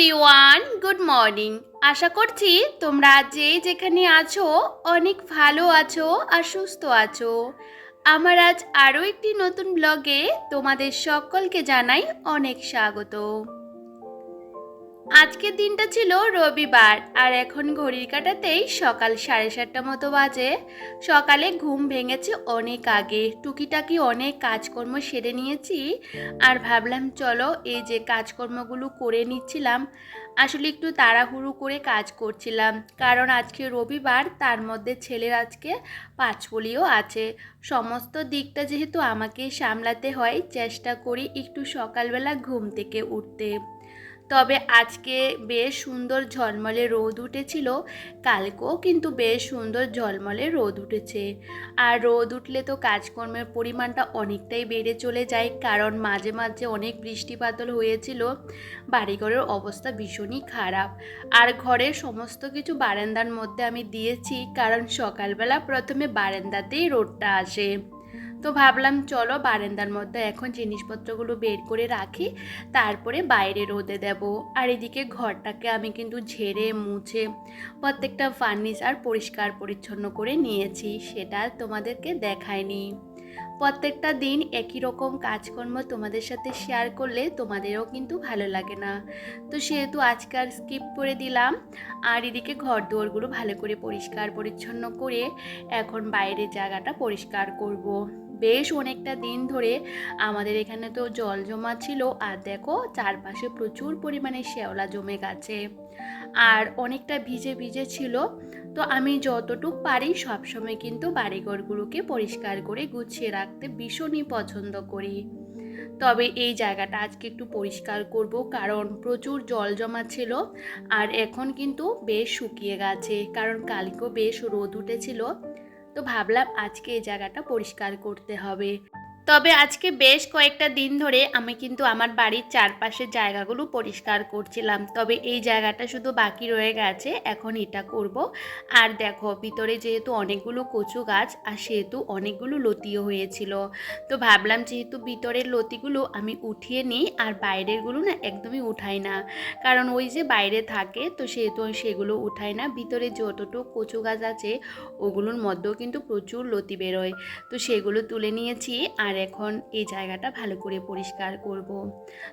Everyone good morning আশা করছি তোমরা যে যেখানে আছো, অনেক ভালো আছো আর সুস্থ আছো। আমার আজ আরও একটি নতুন ব্লগে তোমাদের সকলকে জানাই অনেক স্বাগত। আজকের দিনটা ছিল রবিবার, আর এখন ঘড়ির কাটাতেই সকাল সাড়ে সাতটা মতো বাজে। সকালে ঘুম ভেঙেছে অনেক আগে। টুকিটাকি অনেক কাজকর্ম সেরে নিয়েছি, আর ভাবলাম চলো এই যে কাজকর্মগুলো করে নিচ্ছিলাম, আসলে একটু তাড়াহুড়ো করে কাজ করছিলাম। কারণ আজকে রবিবার, তার মধ্যে ছেলের আজকে পাঁচপলিও আছে। সমস্ত দিকটা যেহেতু আমাকে সামলাতে হয়, চেষ্টা করি একটু সকালবেলা ঘুম থেকে উঠতে। তবে আজকে বেশ সুন্দর ঝলমলে রোদ উঠেছিল, কালকেও কিন্তু বেশ সুন্দর ঝলমলে রোদ উঠেছে। আর রোদ উঠলে তো কাজকর্মের পরিমাণটা অনেকটাই বেড়ে চলে যায়, কারণ মাঝে মাঝে অনেক বৃষ্টিপাতল হয়েছিল, বাড়িঘরের অবস্থা ভীষণই খারাপ। আর ঘরের সমস্ত কিছু বারান্দার মধ্যে আমি দিয়েছি, কারণ সকালবেলা প্রথমে বারান্দাতেই রোদটা আসে। তো ভাবলাম, চলো বারান্দার মধ্যে এখন জিনিসপত্রগুলো বের করে রাখি, তারপরে বাইরে রোদে দেব। আর এদিকে ঘরটাকে আমি কিন্তু ঝেড়ে, মুছে প্রত্যেকটা ফার্নিচার পরিষ্কার পরিচ্ছন্ন করে নিয়েছি, সেটা তোমাদেরকে দেখায়নি প্রত্যেকটা দিন একই রকম কাজকর্ম তোমাদের সাথে শেয়ার করলে তোমাদেরও কিন্তু ভালো লাগে না। তো সেহেতু আজকে আর স্কিপ করে দিলাম। আর এদিকে ঘর দুয়ারগুলো ভালো করে পরিষ্কার পরিচ্ছন্ন করে এখন বাইরের জায়গাটা পরিষ্কার করব। বেশ অনেকটা দিন ধরে আমাদের এখানে তো জল জমা ছিল আর দেখো চারপাশে প্রচুর পরিমাণে শ্যাওলা জমে গেছে। আর অনেকটা ভিজে ভিজে ছিল। তো আমি যতটুক পারি সবসময় কিন্তু বাড়িঘরগুলোকে পরিষ্কার করে গুছিয়ে রাখতে ভীষণই পছন্দ করি। তবে এই জায়গাটা আজকে একটু পরিষ্কার করব কারণ প্রচুর জল জমা ছিল আর এখন কিন্তু বেশ শুকিয়ে গেছে। কারণ কালকেও বেশ রোদ উঠেছিল। তো ভাবলাম আজকে এই জায়গাটা পরিষ্কার করতে হবে। তবে আজকে বেশ কয়েকটা দিন ধরে আমি কিন্তু আমার বাড়ির চারপাশের জায়গাগুলো পরিষ্কার করছিলাম। তবে এই জায়গাটা শুধু বাকি রয়ে গেছে, এখন এটা করব। আর দেখো, ভিতরে যেহেতু অনেকগুলো কচু গাছ আর সেহেতু অনেকগুলো লতিও হয়েছিল। তো ভাবলাম যেহেতু ভিতরের লতিগুলো আমি উঠিয়ে নিই আর বাইরেরগুলো না একদমই উঠাই না। কারণ ওই যে বাইরে থাকে, তো সেহেতু সেগুলো উঠাই না। ভিতরে যতটুকু কচু গাছ আছে, ওগুলোর মধ্যেও কিন্তু প্রচুর লতি বেরোয়। তো সেগুলো তুলে নিয়েছি আর এখন এই জায়গাটা ভালো করে পরিষ্কার করব।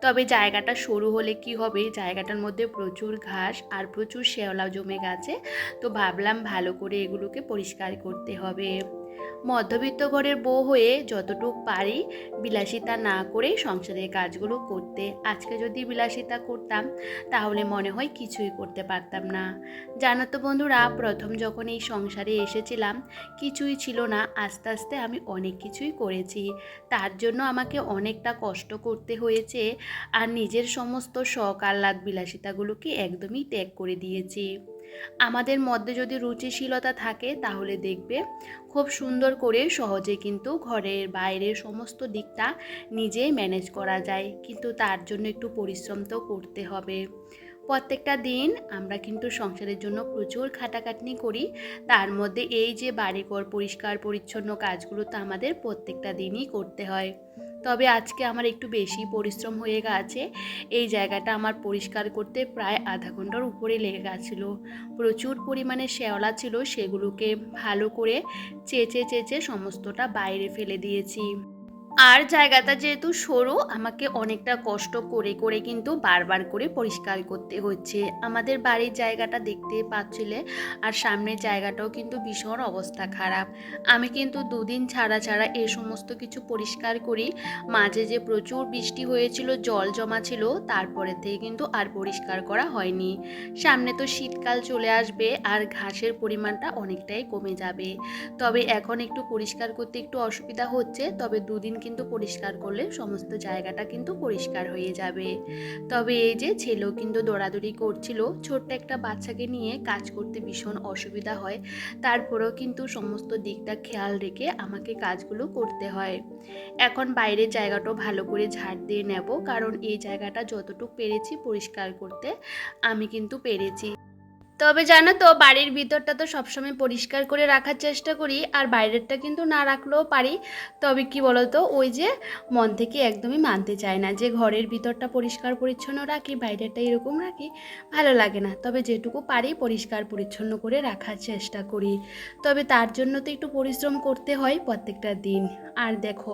তবে জায়গাটা সরু হলে কি হবে? জায়গাটার মধ্যে প্রচুর ঘাস আর প্রচুর শেওলা জমে গেছে। তো ভাবলাম ভালো করে এগুলোকে পরিষ্কার করতে হবে। মধ্যবিত্ত ঘরের বউ হয়ে যতটুক পারি বিলাসিতা না করে সংসারের কাজগুলো করতে। আজকে যদি বিলাসিতা করতাম, তাহলে মনে হয় কিছুই করতে পারতাম না। জানো তো বন্ধুরা, প্রথম যখন এই সংসারে এসেছিলাম, কিছুই ছিল না। আস্তে আস্তে আমি অনেক কিছুই করেছি। তার জন্য আমাকে অনেকটা কষ্ট করতে হয়েছে। আর নিজের সমস্ত শখ আহ্লাদ বিলাসিতাগুলোকে একদমই ত্যাগ করে দিয়েছি। আমাদের মধ্যে যদি রুচিশীলতা থাকে, তাহলে দেখবে খুব সুন্দর করে সহজে কিন্তু ঘরের বাইরের সমস্ত দিকটা নিজেই ম্যানেজ করা যায়। কিন্তু তার জন্য একটু পরিশ্রম তো করতে হবে। প্রত্যেকটা দিন আমরা কিন্তু সংসারের জন্য প্রচুর খাটাখাটনি করি। তার মধ্যে এই যে বাড়িঘর পরিষ্কার পরিচ্ছন্ন কাজগুলো তো আমাদের প্রত্যেকটা দিনই করতে হয়। তবে আজকে আমার একটু বেশি পরিশ্রম হয়ে গেছে। এই জায়গাটা আমার পরিষ্কার করতে প্রায় আধা ঘণ্টার উপরে লেগে গেছিল। প্রচুর পরিমাণে শ্যাওলা ছিল, সেগুলোকে ভালো করে চেঁচে চেঁচে সমস্তটা বাইরে ফেলে দিয়েছি। আর জায়গাটা যেহেতু সরু, আমাকে অনেকটা কষ্ট করে করে কিন্তু বারবার করে পরিষ্কার করতে হচ্ছে। আমাদের বাড়ির জায়গাটা দেখতে পাচ্ছিলে আর সামনের জায়গাটাও কিন্তু ভীষণ অবস্থা খারাপ। আমি কিন্তু দুদিন ছাড়া ছাড়া এ সমস্ত কিছু পরিষ্কার করি। মাঝে যে প্রচুর বৃষ্টি হয়েছিল, জল জমা ছিল, তারপরে থেকে কিন্তু আর পরিষ্কার করা হয়নি। সামনে তো শীতকাল চলে আসবে আর ঘাসের পরিমাণটা অনেকটাই কমে যাবে। তবে এখন একটু পরিষ্কার করতে একটু অসুবিধা হচ্ছে, তবে দুদিন কিন্তু পরিষ্কার করলে সমস্ত জায়গাটা কিন্তু পরিষ্কার হয়ে যাবে। তবে এই যে ছেলেও কিন্তু দৌড়াদৌড়ি করছিল, ছোট্ট একটা বাচ্চাকে নিয়ে কাজ করতে ভীষণ অসুবিধা হয়। তারপরেও কিন্তু সমস্ত দিকটা খেয়াল রেখে আমাকে কাজগুলো করতে হয়। এখন বাইরের জায়গাটাও ভালো করে ঝাড় দিয়ে নেব, কারণ এই জায়গাটা যতটুকু পেরেছি পরিষ্কার করতে আমি কিন্তু পেরেছি। তবে জানো তো, বাড়ির ভিতরটা তো সবসময় পরিষ্কার করে রাখার চেষ্টা করি, আর বাইরেরটা কিন্তু না রাখলেও পারি। তবে কি বলতো, ওই যে মন থেকে একদমই মানতে চায় না যে ঘরের ভিতরটা পরিষ্কার পরিচ্ছন্ন রাখি, বাইরেরটা এরকম রাখি, ভালো লাগে না। তবে যেটুকু পারি পরিষ্কার পরিচ্ছন্ন করে রাখার চেষ্টা করি। তবে তার জন্য তো একটু পরিশ্রম করতে হয় প্রত্যেকটা দিন। আর দেখো,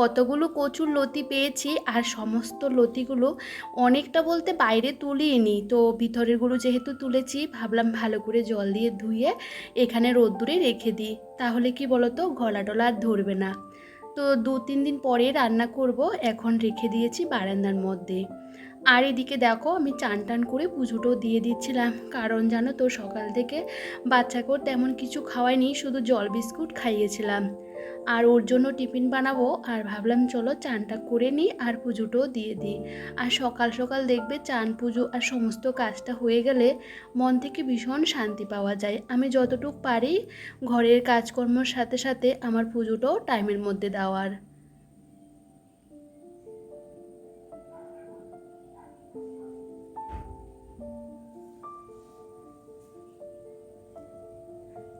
কতগুলো কচুর লতি পেয়েছি, আর সমস্ত লতিগুলো অনেকটা বলতে বাইরে তুলিয়ে নিই। তো ভিতরেরগুলো যেহেতু তুলেছি ভাবলাম ভালো করে জল দিয়ে ধুয়ে এখানে রোদ্দুরে রেখে দিই। তাহলে কি বলতো? গলা টলা আর ধরবে না। তো দু তিন দিন পরে রান্না করব, এখন রেখে দিয়েছি বারান্দার মধ্যে। আর এদিকে দেখো, আমি চান টান করে পুজোটাও দিয়ে দিচ্ছিলাম। কারণ জানো তো, সকাল থেকে বাচ্চাকেও তেমন কিছু খাওয়াইনি, শুধু জল বিস্কুট খাইয়েছিলাম। আর ওর জন্য টিফিন বানাবো। আর ভাবলাম, চলো চানটা করে নিই আর পুজোটাও দিয়ে দিই। আর সকাল সকাল দেখবে চান, পুজো আর সমস্ত কাজটা হয়ে গেলে মন থেকে ভীষণ শান্তি পাওয়া যায়। আমি যতটুক পারি ঘরের কাজকর্মর সাথে সাথে আমার পুজোটাও টাইমের মধ্যে দেওয়ার।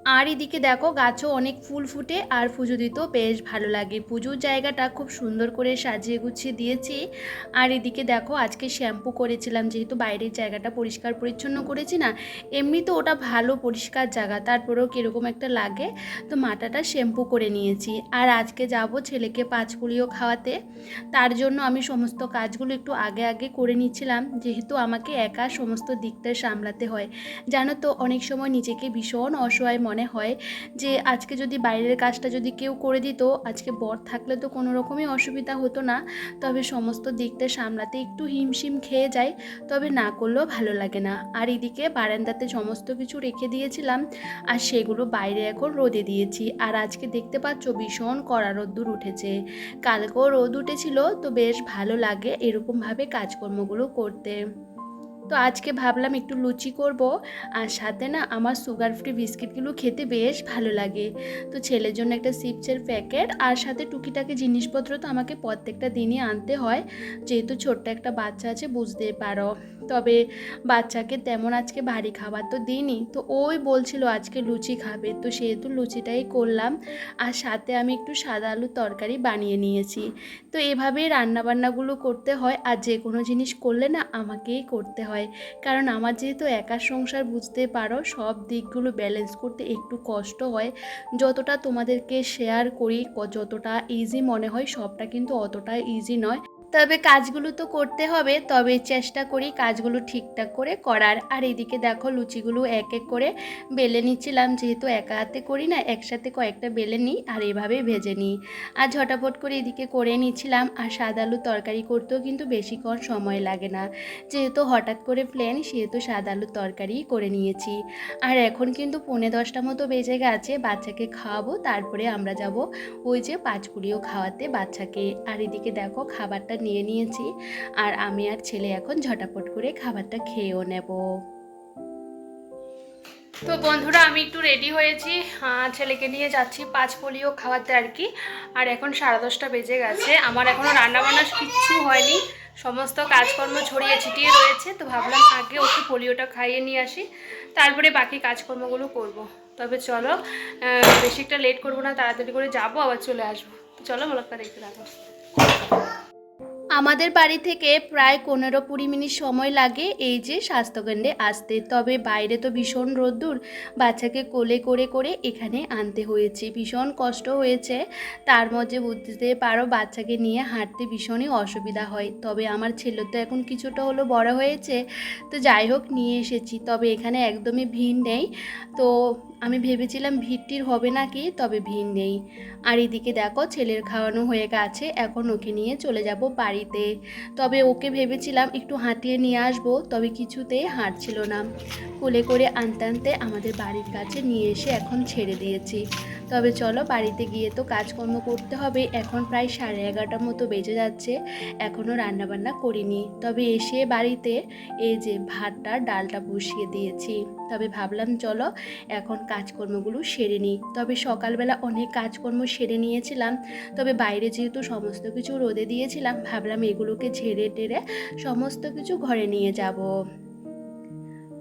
আর এদিকে দেখো গাছও অনেক ফুল ফুটে আর পুজো দিতেও বেশ ভালো লাগে। পুজোর জায়গাটা খুব সুন্দর করে সাজিয়ে গুছিয়ে দিয়েছি। আর এদিকে দেখো আজকে শ্যাম্পু করেছিলাম, যেহেতু বাইরের জায়গাটা পরিষ্কার পরিচ্ছন্ন করেছি না, এমনি তো ওটা ভালো পরিষ্কার জায়গা, তারপরেও কীরকম একটা লাগে, তো মাটাটা শ্যাম্পু করে নিয়েছি। আর আজকে যাব ছেলেকে পাঁচ পুলিও খাওয়াতে, তার জন্য আমি সমস্ত কাজগুলো একটু আগে আগে করে নিচ্ছিলাম, যেহেতু আমাকে একা সমস্ত দিকটা সামলাতে হয়। জানো তো, অনেক সময় নিজেকে ভীষণ অসহায় মনে হয় যে আজকে যদি বাইরের কাজটা যদি কেউ করে দিত, আজকে বর থাকলে তো কোনো রকমই অসুবিধা হতো না। তবে সমস্ত দিকটা সামলাতে একটু হিমশিম খেয়ে যায় তবে না করলেও ভালো লাগে না। আর এদিকে বারান্দাতে সমস্ত কিছু রেখে দিয়েছিলাম, আর সেগুলো বাইরে এখন রোদে দিয়েছি। আর আজকে দেখতে পাচ্ছ ভীষণ কড়া রোদ্দুর উঠেছে। কালকেও রোদ উঠেছিল, তো বেশ ভালো লাগে এরকমভাবে কাজকর্মগুলো করতে। তো আজকে ভাবলাম একটু লুচি করব। আর সাথে না আমার সুগার ফ্রি বিস্কিটগুলো খেতে বেশ ভালো লাগে। তো ছেলের জন্য একটা চিপসের প্যাকেট আর সাথে টুকিটাকি জিনিসপত্র তো আমাকে প্রত্যেকটা দিনই আনতে হয়। যেহেতু ছোট্ট একটা বাচ্চা আছে, বুঝতে পারো। তবে বাচ্চাকে তেমন আজকে ভারী খাবার তো দিইনি। তো ওই বলছিল আজকে লুচি খাবে। তো সেহেতু লুচিটাই করলাম। আর সাথে আমি একটু সাদা আলুর তরকারি বানিয়ে নিয়েছি। তো এভাবেই রান্নাবান্নাগুলো করতে হয়। আর যে কোনো জিনিস করলে না আমাকেই করতে হয়। কারণ আমার যেহেতু একা সংসার, বুঝতে পারো, সব দিকগুলো ব্যালেন্স করতে একটু কষ্ট হয়। যতটা তোমাদেরকে শেয়ার করি যতটা ইজি মনে হয়, সবটা কিন্তু অতটা ইজি নয়। তবে কাজগুলো তো করতে হবে, তবে চেষ্টা করি কাজগুলো ঠিকঠাক করে করার। আর এদিকে দেখো লুচিগুলো এক এক করে বেলে নিচ্ছিলাম, যেহেতু একা হাতে করি না, একসাথে কয়েকটা বেলে নিই আর এভাবে ভেজে নিই। আর ঝটাপট করে এদিকে করে নিচ্ছিলাম, আর সাদা আলু তরকারি করতেও কিন্তু বেশিক্ষণ সময় লাগে না। যেহেতু হঠাৎ করে প্ল্যান সেহেতু সাদা আলুর তরকারি করে নিয়েছি। আর এখন কিন্তু পৌনে দশটা মতো বেজে গেছে, বাচ্চাকে খাওয়াবো, তারপরে আমরা যাব ওই যে পাঁচপুরিও খাওয়াতে বাচ্চাকে। আর এদিকে দেখো খাবারটা নিয়ে নিয়েছি। আর আমি আর ছেলে এখন ঝটাপট করে খাবারটা খেয়েও নেব। তো বন্ধুরা, আমি একটু রেডি হয়েছি। ছেলেকে নিয়ে যাচ্ছি পাঁচ পোলিও খাওয়াতে আর কি। আর এখন সাড়ে দশটা বেজে গেছে। আমার এখনও রান্নাবান্না কিচ্ছু হয়নি। সমস্ত কাজকর্ম ছড়িয়ে ছিটিয়ে রয়েছে। তো ভাবলাম আগে ওকে পোলিওটা খাইয়ে নিয়ে আসি। তারপরে বাকি কাজকর্মগুলো করব। তবে চলো বেশি একটা লেট করব না, তাড়াতাড়ি করে যাব, আবার চলে আসব। তো চলো, ব্লগটা দেখতে থাকো। আমাদের বাড়ি থেকে প্রায় পনেরো কুড়ি মিনিট সময় লাগে এই যে স্বাস্থ্যকেন্দ্রে আসতে। তবে বাইরে তো ভীষণ রোদ্দুর, বাচ্চাকে কোলে করে করে এখানে আনতে হয়েছে। ভীষণ কষ্ট হয়েছে। তার মধ্যে বুঝতে পারো, বাচ্চাকে নিয়ে হাঁটতে ভীষণই অসুবিধা হয়। তবে আমার ছেলে তো এখন কিছুটা হলো বড় হয়েছে। তো যাই হোক, নিয়ে এসেছি। তবে এখানে একদমই ভিড় নেই। তো আমি ভেবেছিলাম ভিড়টির হবে নাকি, তবে ভিড় নেই। আর এদিকে দেখো, ছেলের খাওয়ানো হয়ে গেছে, এখন ওকে নিয়ে চলে যাব বাড়িতে। তবে ওকে ভেবেছিলাম একটু হাঁটিয়ে নিয়ে আসব, তবে কিছুতেই হাঁটছিল না। কোলে করে আনতে আনতে আমাদের বাড়ির কাছে নিয়ে এসে এখন ছেড়ে দিয়েছি। তবে চলো বাড়িতে গিয়ে তো কাজকর্ম করতে হবে। এখন প্রায় সাড়ে এগারোটার মতো বেজে যাচ্ছে। এখনও রান্নাবান্না করিনি। তবে এসে বাড়িতে এই যে ভাতটা, ডালটা বসিয়ে দিয়েছি। তবে ভাবলাম চলো এখন কাজকর্মগুলো সেরে নিই। তবে সকালবেলা অনেক কাজকর্ম সেরে নিয়েছিলাম। তবে বাইরে যেহেতু সমস্ত কিছু রোদে দিয়েছিলাম, ভাবলাম এগুলোকে ঝেড়ে টেরে সমস্ত কিছু ঘরে নিয়ে যাব।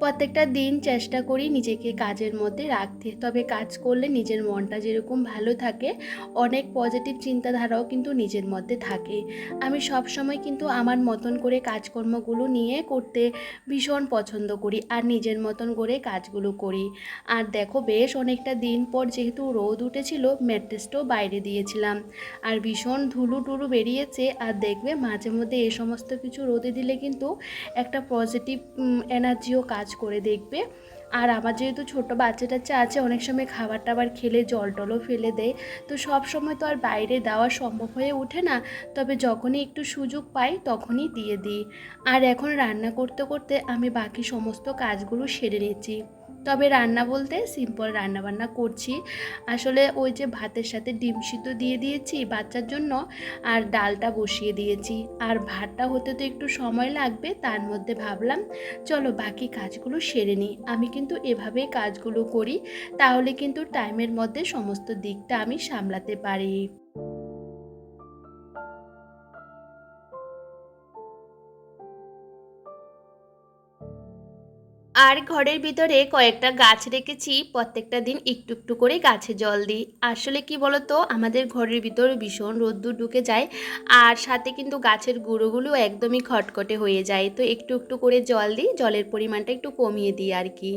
প্রত্যেকটা দিন চেষ্টা করি নিজেকে কাজের মধ্যে রাখতে। তবে কাজ করলে নিজের মনটা যেরকম ভালো থাকে, অনেক পজিটিভ চিন্তাধারাও কিন্তু নিজের মধ্যে থাকে। আমি সব সময় কিন্তু আমার মতন করে কাজকর্মগুলো নিয়ে করতে ভীষণ পছন্দ করি আর নিজের মতন করে কাজগুলো করি। আর দেখো বেশ অনেকটা দিন পর যেহেতু রোদ উঠেছিল, ম্যাট্রেসটাও বাইরে দিয়েছিলাম। আর ভীষণ ধুলু টুলু বেরিয়েছে আর দেখবে মাঝে মধ্যে এ সমস্ত কিছু রোদে দিলে কিন্তু একটা পজিটিভ এনার্জিও কাজ করে দেখবে। আর আমার যেহেতু ছোটো বাচ্চা টাচ্চা আছে, অনেক সময় খাবার টাবার খেলে জল টলও ফেলে দেয়। তো সব সময় তো আর বাইরে দেওয়া সম্ভব হয়ে ওঠে না। তবে যখনই একটু সুযোগ পাই, তখনই দিয়ে দিই। আর এখন রান্না করতে করতে আমি বাকি সমস্ত কাজগুলো সেরে নিচ্ছি। তবে রান্না বলতে সিম্পল রান্না বান্না করছি। আসলে ওই যে ভাতের সাথে ডিম সিদ্ধ দিয়ে দিয়েছি বাচ্চার জন্য আর ডালটা বসিয়ে দিয়েছি। আর ভাতটা হতে তো একটু সময় লাগবে, তার মধ্যে ভাবলাম চলো বাকি কাজগুলো সেরে নিই। আমি কিন্তু এভাবেই কাজগুলো করি, তাহলে কিন্তু টাইমের মধ্যে সমস্ত দিকটা আমি সামলাতে পারি। আর ঘরের ভিতরে কয়েকটা গাছ রেখেছি, প্রত্যেকটা দিন একটু একটু করে গাছে জল দিই। আসলে কি বলতো, আমাদের ঘরের ভিতরে ভীষণ রোদ্দুর ঢুকে যায় আর সাথে কিন্তু গাছের গুঁড়োগুলো একদমই খটখটে হয়ে যায়। তো একটু একটু করে জল দিই, জলের পরিমাণটা একটু কমিয়ে দিই আর কি।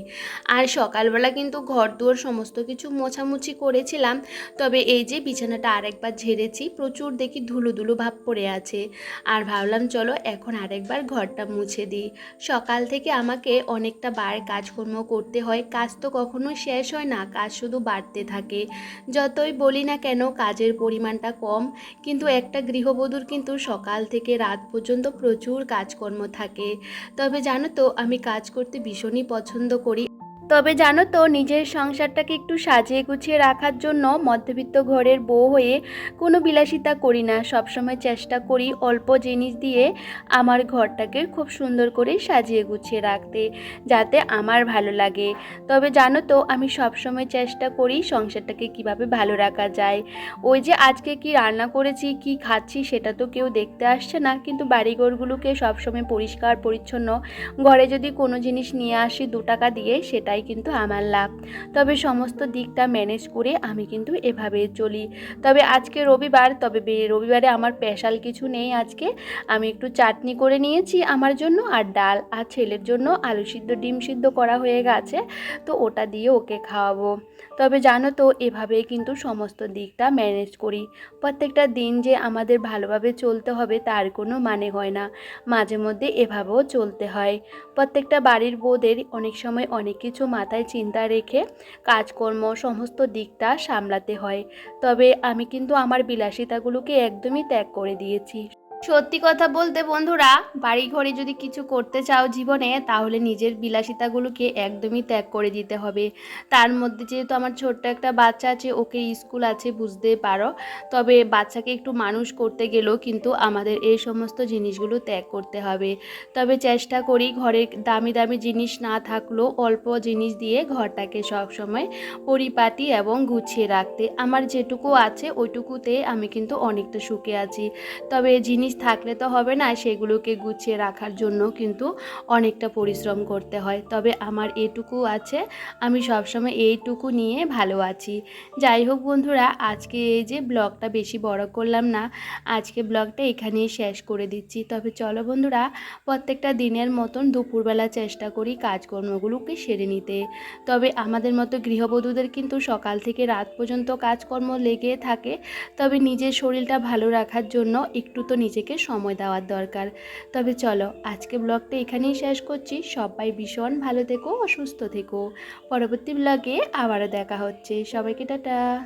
আর সকালবেলা কিন্তু ঘর দুয়ার সমস্ত কিছু মোছামুছি করেছিলাম, তবে এই যে বিছানাটা আরেকবার ঝেড়েছি, প্রচুর দেখি ধুলো ধুলো ভাব পড়ে আছে। আর ভাবলাম, চলো এখন আরেকবার ঘরটা মুছে দিই। সকাল থেকে আমাকে অনেকটা বার কাজকর্ম করতে হয়, কাজ তো কখনো শেষ হয় না, কাজ শুধু বাড়তে থাকে। যতই বলি না কেন, কাজের পরিমাণটা কম, কিন্তু একটা গৃহবধূর কিন্তু সকাল থেকে রাত পর্যন্ত প্রচুর কাজকর্ম থাকে। তবে জানো তো, আমি কাজ করতে ভীষণই পছন্দ করি। তবে জানো তো, নিজের সংসারটাকে একটু সাজিয়ে গুছিয়ে রাখার জন্য মধ্যবিত্ত ঘরের বউ হয়ে কোনো বিলাসিতা করি না। সবসময় চেষ্টা করি অল্প জিনিস দিয়ে আমার ঘরটাকে খুব সুন্দর করে সাজিয়ে গুছিয়ে রাখতে, যাতে আমার ভালো লাগে। তবে জানো তো, আমি সবসময় চেষ্টা করি সংসারটাকে কীভাবে ভালো রাখা যায়। ওই যে আজকে কি রান্না করেছি, কি খাচ্ছি সেটা তো কেউ দেখতে আসছে না, কিন্তু বাড়িঘরগুলোকে সবসময় পরিষ্কার পরিচ্ছন্ন, ঘরে যদি কোনো জিনিস নিয়ে আসি দু টাকা দিয়ে সেটাই কিন্তু আমার লাভ। তবে সমস্ত দিকটা ম্যানেজ করে আমি কিন্তু এভাবে চলি। তবে আজকে রবিবার, তবে রবিবারে আমার স্পেশাল কিছু নেই আজকে। আমি একটু চাটনি করে নিয়েছি আমার জন্য আর ডাল আর ছেলের জন্য আলু সিদ্ধ, ডিম সিদ্ধ করা হয়ে গেছে। তো ওটা দিয়ে ওকে খাওয়াবো। তবে জানো তো, এভাবেই কিন্তু সমস্ত দিকটা ম্যানেজ করি। প্রত্যেকটা দিন যে আমাদের ভালোভাবে চলতে হবে তার কোনো মানে হয় না। মাঝে মধ্যে এভাবেও চলতে হয়। প্রত্যেকটা বাড়ির বউদের অনেক সময় অনেক কিছু মাথায় চিন্তা রেখে কাজকর্ম সমস্ত দিকটা সামলাতে হয়। তবে আমি কিন্তু আমার বিলাসিতাগুলোকে একদমই ত্যাগ করে দিয়েছি। সত্যি কথা বলতে বন্ধুরা বাড়ি ঘরে যদি কিছু করতে চাও জীবনে, তাহলে নিজের বিলাসিতাগুলোকে একদমই ত্যাগ করে দিতে হবে। তার মধ্যে যেহেতু আমার ছোট্ট একটা বাচ্চা আছে, ওকে স্কুল আছে, বুঝতে পারো। তবে বাচ্চাকে একটু মানুষ করতে গেলেও কিন্তু আমাদের এই সমস্ত জিনিসগুলো ত্যাগ করতে হবে। তবে চেষ্টা করি ঘরে দামি দামি জিনিস না থাকলেও অল্প জিনিস দিয়ে ঘরটাকে সবসময় পরিপাটি এবং গুছিয়ে রাখতে। আমার যেটুকু আছে, ওইটুকুতে আমি কিন্তু অনেকটা সুখে আছি। তবে জিনিস থাকলে তো হবে না, সেগুলোকে গুছিয়ে রাখার জন্য কিন্তু অনেকটা পরিশ্রম করতে হয়। তবে আমার এটুকু আছে, আমি সবসময় এইটুকু নিয়ে ভালো আছি। যাই হোক বন্ধুরা, আজকে এই যে ব্লগটা বেশি বড় করলাম না, আজকে ব্লগটা এখানেই শেষ করে দিচ্ছি। তবে চলো বন্ধুরা, প্রত্যেকটা দিনের মতন দুপুরবেলা চেষ্টা করি কাজকর্মগুলোকে সেরে নিতে। তবে আমাদের মতো গৃহবধূদের কিন্তু সকাল থেকে রাত পর্যন্ত কাজকর্ম লেগে থাকে। তবে নিজের শরীরটা ভালো রাখার জন্য একটু তো নিজেকে সময় দেওয়ার দরকার। তবে চলো আজকে ব্লগটা এখানেই শেষ করছি। সবাই ভীষণ ভালো থেকো, অসুস্থ থেকো। পরবর্তী ব্লগে আবারও দেখা হচ্ছে। সবাইকে টাটা।